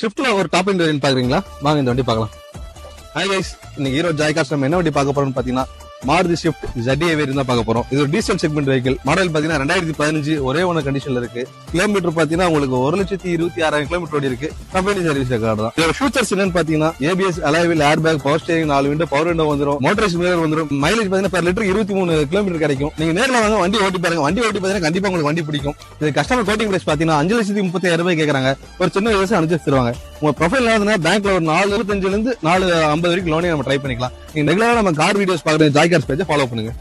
ஷிஃப்ட்ல ஒரு top end பாக்குறீங்களா வாங்க இந்த வண்டி பார்க்கலாம். ஹாய் கைஸ் இன்னைக்கு ஹீரோ ஜாய்காஸ்ட் நம்ம என்ன வண்டி பார்க்க போறோம்னு பாத்தீங்கன்னா மாருதி ஷிஃப்ட் ZDA வேரியன்ட் தான் பார்க்க போறோம். இது ஒரு டீசல் செக்மெண்ட் வெஹிக்கிள் மாடல் பாத்தீங்கன்னா ரெண்டாயிரத்தி பதினஞ்சு ஒரே ஒன்று கண்டிஷன்ல இருக்கு. கிலோமீட்டர் பாத்தீங்கன்னா உங்களுக்கு ஒரு லட்சத்தி இருபத்தி ஆறாயிரம் கிலோமீட்டர் ஓடி இருக்கு. கம்பெனி சர்வீஸ் ரெக்கார்டு தான். இதோட ஃபியூச்சர்ஸ் என்னன்னு பாத்தீங்கன்னா ABS alloy wheel air bag power steering நாலு விண்டோ பவர் விண்டோ வந்துடும் மோட்டரைஸ் மிரர் வந்துடும் மைலேஜ் பாத்தீங்கன்னா per லிட்டர் இருபத்தி மூணு கிலோமீட்டர் கிடைக்கும். நீங்க நேரில் வாங்க வண்டி ஓட்டி பாருங்க. வண்டி ஓட்டி பாத்தீங்கன்னா கண்டிப்பா உங்களுக்கு வண்டி பிடிக்கும். இது கஸ்டமர் கோட்டிங் பிரைஸ் பாத்தீங்கன்னா அஞ்சு லட்சத்தி முப்பத்தாயிரம் ரூபாய் கேட்கறாங்க ஒரு சின்ன விவசாயம் அனுப்பிச்சு தருவாங்க உங்க ப்ரொஃபைல் இல்லாதனா பேங்க்ல ஒரு நாலு இருபத்தஞ்சுல இருந்து நாலு ஐம்பது வரைக்கும் லோனே நம்ம ட்ரை பண்ணிக்கலாம். நீங்க ரெகுலரா நம்ம கார் வீடியோஸ் பாக்குற ஜாய் பேஜை ஃபாலோ பண்ணுங்க.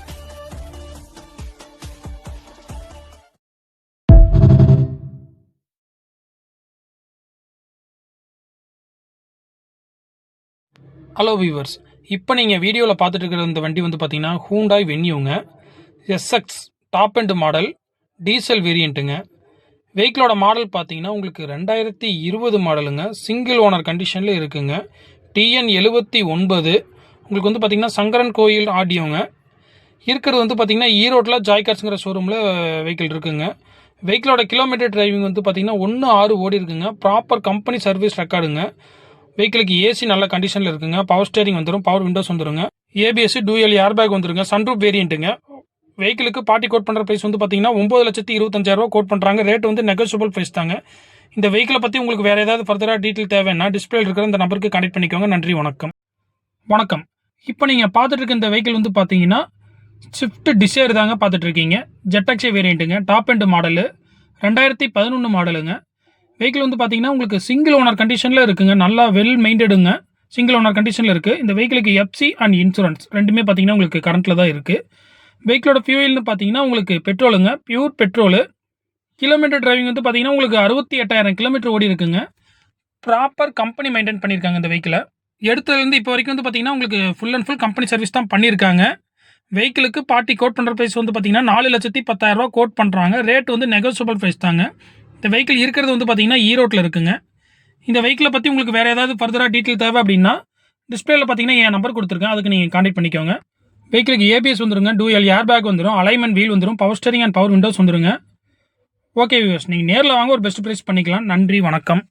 ஹலோ வியூவர்ஸ் இப்போ நீங்கள் வீடியோவில் பார்த்துட்டு இருக்கிற இந்த வண்டி வந்து பார்த்தீங்கன்னா Hyundai வென்யூங்க SX top and model diesel வேரியண்ட்டுங்க வெஹிக்கிளோட மாடல் பார்த்தீங்கன்னா உங்களுக்கு ரெண்டாயிரத்தி இருபது மாடலுங்க சிங்கிள் ஓனர் கண்டிஷனில் இருக்குங்க. டிஎன் எழுபத்தி ஒன்பது. உங்களுக்கு வந்து பார்த்தீங்கன்னா சங்கரன் கோயில் ஆடியோங்க இருக்கிறது வந்து பார்த்தீங்கன்னா ஈரோட்டில் ஜாய்கார்ஸுங்கிற ஷோரூமில் வெஹிக்கிள் இருக்குங்க. வெஹிக்கிளோட கிலோமீட்டர் டிரைவிங் வந்து பார்த்தீங்கன்னா ஒன்று ஆறு ஓடி இருக்குங்க. ப்ராப்பர் கம்பெனி சர்வீஸ் ரெக்கார்டுங்க வெஹிக்கிளுக்கு ஏசி நல்ல கண்டிஷனில் இருக்குங்க. பவர் ஸ்டேரிங் வந்துடும் பவர் விண்டோஸ் வந்துருங்க. ஏபிஎஸ் டூஎல் ஏர்பேக் வந்துருங்க. சன்ரூப் வேரியண்ட்டுங்க வெஹிக்கிளுக்கு பார்ட்டி கோட் பண்ணுற ப்ரைஸ் வந்து பார்த்தீங்கன்னா ஒம்பது லட்சத்தி இருபத்தஞ்சாயிரரூவா கோட் பண்ணுறாங்க ரேட் வந்து நெகோசியபிள் ப்ரைஸ் தாங்க. இந்த வெஹிக்கிளை பற்றி உங்களுக்கு வேறு ஏதாவது ஃபர்தராக டீட்டெயில் தேவைன்னா டிஸ்பிளே இருக்கிற இந்த நம்பருக்கு கனெக்ட் பண்ணிக்கோங்க. நன்றி வணக்கம். வணக்கம். இப்போ நீங்கள் பார்த்துட்டு இருக்க இந்த வெஹிக்கிள் வந்து பார்த்தீங்கன்னா ஸ்விஃப்ட் டிசைர் தாங்க பார்த்துட்டு இருக்கீங்க. வேரியண்ட்டுங்க டாப் எண்ட் மாடலு ரெண்டாயிரத்தி பதினொன்று மாடலுங்க வெஹிக்கிள் வந்து பார்த்தீங்கன்னா உங்களுக்கு சிங்கிள் ஓனர் கண்டிஷனில் இருக்குங்க. நல்லா வெல் மெயின்டடுங்க சிங்கிள் ஓனர் கண்டிஷனில் இருக்குது இந்த வெஹிக்கிளுக்கு எஃப்சி அண்ட் இன்சூரன்ஸ் ரெண்டுமே பார்த்தீங்கன்னா உங்களுக்கு கரண்ட்டில் தான் இருக்குது வெஹிக்கிளோட ஃபியூயல்னு பார்த்தீங்கன்னா உங்களுக்கு பெட்ரோலுங்க பியூர் பெட்ரோலு கிலோமீட்டர் டிரைவிங் வந்து பார்த்தீங்கன்னா உங்களுக்கு அறுபத்தி எட்டாயிரம் கிலோமீட்டர் ஓடி இருக்குங்க. ப்ராப்பர் கம்பெனி மெயின்டைன் பண்ணியிருக்காங்க இந்த வெஹிக்கிளை எடுத்ததுலேருந்து இப்போ வரைக்கும் வந்து பார்த்தீங்கன்னா உங்களுக்கு full and full company service தான் பண்ணியிருக்காங்க. வெஹிக்கிளுக்கு பார்ட்டி கோட் பண்ணுற ப்ரைஸ் வந்து பார்த்தீங்கன்னா நாலு லட்சத்தி பத்தாயிரரூவா கோட் பண்ணுறாங்க ரேட் வந்து நெகோசியபிள் ப்ரைஸ் தாங்க. இந்த வெஹிக்கிள் இருக்கிறது வந்து பார்த்தீங்கன்னா ஈரோட்டில் இருக்குங்க. இந்த வெஹிக்கிளை பற்றி உங்களுக்கு வேறு ஏதாவது ஃபர்தராக டீட்டெயில் தேவை அப்படின்னா டிஸ்பிளேயில் பார்த்தீங்கன்னா என் நம்பர் கொடுத்துருக்கேன். அதுக்கு நீங்கள் கான்டாக்ட் பண்ணிக்கோங்க. வெஹிக்கிளுக்கு ஏபிஎஸ் வந்துருங்க. டூஎல் ஏர் பேக் வந்துடும் அலைன்மெண்ட் வீல் வந்துடும் power steering and power windows வந்துருங்க. ஓகே வியூஸ் நீங்கள் நேரில் வாங்க. ஒரு பெஸ்ட் ப்ரைஸ் பண்ணிக்கலாம். நன்றி. வணக்கம்.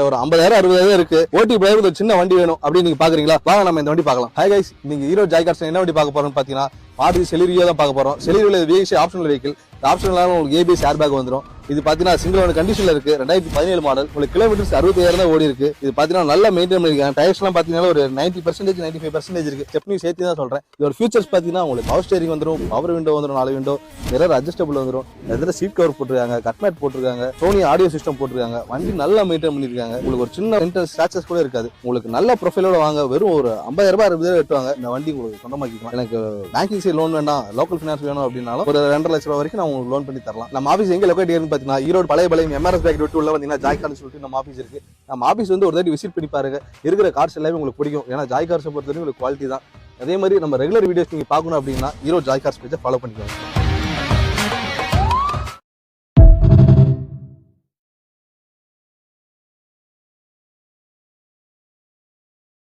ஒரு ஐம்பதாயிரம் அறுபதாயிரம் இருக்கு. ஓட்டி பயந்து ஒரு சின்ன வண்டி வேணும் அப்படின்னு நீங்க பாக்குறீங்களா? வாங்க நம்ம இந்த வண்டி பார்க்கலாம். ஹை கைஸ் நீங்க ஹீரோ ஜாய்கார்ஸ் என்ன வண்டி பார்க்க போறோம்னு பாத்தீங்கன்னா மாருதி செலிரியோ தான் பார்க்க போறோம். செலிரியில் விஐசி ஆப்ஷனல் வெஹிக்கிள் ஆப்ஷனல் உங்களுக்கு ஏபிஎஸ் ஏர் பேக் வந்துடும் இது பாத்தீங்கன்னா சிங்கிள் ஓன கண்டிஷன்ல இருக்கு. ரெண்டாயிரத்தி பதினேழு மாடல் உங்களுக்கு கிலோமீட்டர்ஸ் அறுபத்தாயிரம் தான் ஓடி இருக்கு. இது பாத்தீங்கன்னா நல்லா மெயின்டைன் பண்ணிருக்காங்க. டயர்ஸ்லாம் பார்த்தீங்கன்னா ஒரு ninety percentage ninety five percentage இருக்கு. ஸ்டெப்னி சேர்த்து தான் சொல்றேன். இதோட ஃபியூச்சர்ஸ் பாத்தீங்கன்னா உங்களுக்கு பவர் ஸ்டேரிங் வந்துடும் பவர் விண்டோ வந்துடும் நாலு விண்டோ மிரர் அட்ஜஸ்டபிள் வந்துடும் எதிர சீட் கவர் போட்டிருக்காங்க கட்மேட் போட்டிருக்காங்க சோனி ஆடியோ சிஸ்டம் போட்டிருக்காங்க. வண்டி நல்லா மெயின்டைன் பண்ணிருக்காங்க. உங்களுக்கு ஒரு சின்ன ரெண்டல் ஸ்கிராச்சஸ் கூட இருக்காது. உங்களுக்கு நல்ல ப்ரொஃபைலோட வாங்க. வெறும் ஒரு ஐம்பதாயிரம் ரூபாய் அறுபதாயிரம் வெட்டுவாங்க. இந்த வண்டி உங்களுக்கு சொந்தமாக்கிக்கலாம். எனக்கு பேங்கிங் சைடு லோன் வேண்டாம். லோக்கல் ஃபினான்ஸ் வேணும் அப்படின்னாலும் ஒரு ரெண்டரை லட்ச ரூபா வரைக்கும் நான் உங்களுக்கு லோன் பண்ணி தரலாம். நம்ம ஆஃபீஸ் எங்க லொக்கேட் இருக்கு பாத்தீங்கன்னா ஈரோடு பழைய பழைய எம்ஆர்எஸ் பேக் விட்டு உள்ள வந்தீங்கன்னா ஜாய் சொல்லிட்டு நம்ம ஆஃபீஸ் இருக்கு. நம்ம ஆஃபீஸ் வந்து ஒரு தாட்டி விசிட் பண்ணி பாருங்க. இருக்கிற கார்ஸ் எல்லாமே உங்களுக்கு பிடிக்கும். ஏன்னா ஜாய் கார்ஸை பொறுத்தவரைக்கும் உங்களுக்கு குவாலிட்டி தான். அதே மாதிரி நம்ம ரெகுலர் வீடியோஸ் நீங்க பார்க்கணும் அப்படின்னா ஈரோடு ஜாய் கார்ஸ் பேஜை ஃபாலோ பண்ணிக்கோங்க.